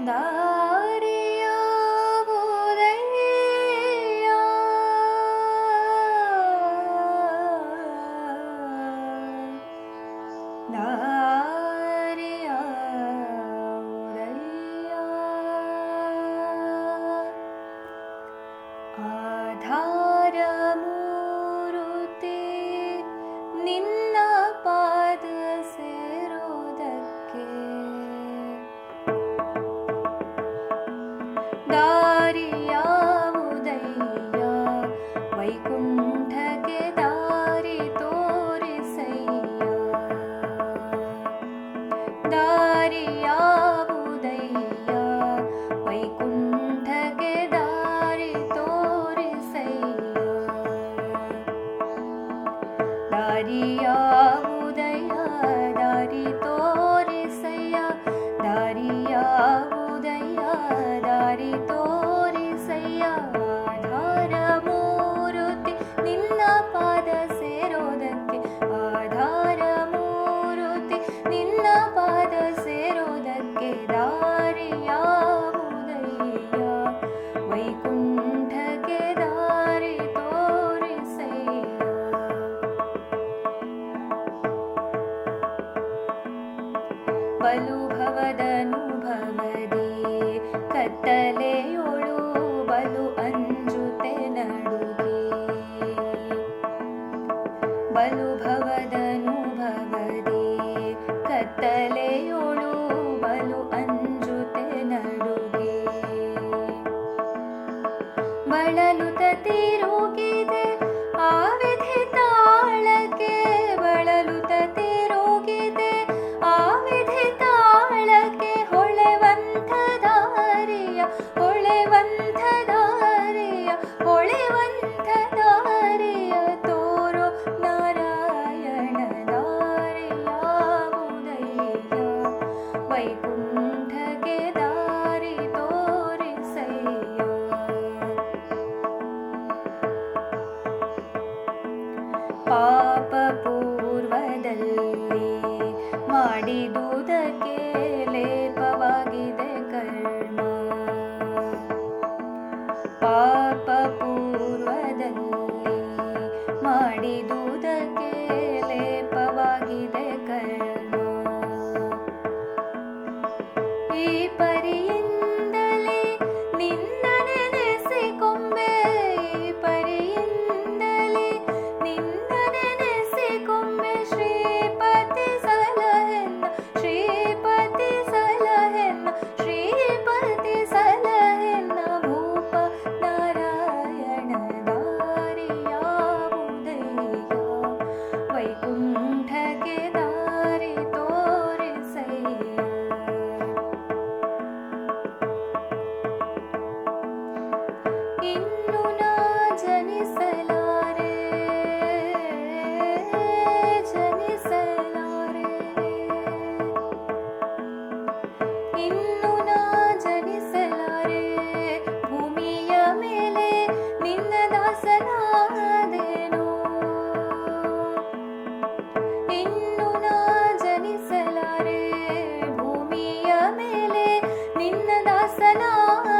No. ಒಪ್ಪಲು ಭವದನುಭವದಿ. ಕತ್ತಲೆಯೊಳು ಬಲು ಅಂಜುತೆ ನಡುಗೆ. ಬಲು ಭವದನುಭವದಿ. ಕತ್ತಲೆಯೊಳು ಹೊಳೆವಂಥ ದಾರಿಯ ಹೊಳೆವಂಥ ದಾರಿಯ ತೋರು ನಾರಾಯಣ ದಾರಿಯ ಮುದಯ್ಯ. ವೈಕುಂಠಗೆ ದಾರಿ ತೋರಿಸಯ್ಯ. ಪಾಪ ಪೂರ್ವದಲ್ಲಿ ಮಾಡಿದು ಪಾಪ ಪೂರ್ವದಲ್ಲಿ ಮಾಡಿದುದಕ್ಕೆ ಲೇಪವಾಗಿದೆ ಕರ್ಮ. ಈ ಪರಿ जना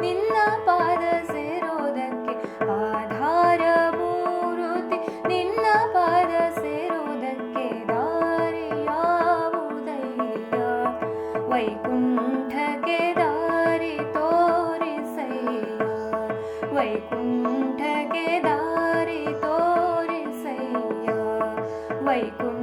ನಿನ್ನ ಪಾದ ಸೇರೋದಕ್ಕೆ ಆಧಾರ ಮೂರುತಿ. ನಿನ್ನ ಪಾದ ಸೇರೋದಕ್ಕೆ ದಾರಿಯಾವುದಯ್ಯ ವೈಕುಂಠಕ್ಕೆ ದಾರಿ ತೋರಿಸಯ್ಯ? ವೈಕುಂಠಕ್ಕೆ ದಾರಿ ತೋರಿಸಯ್ಯ? ವೈಕುಂಠ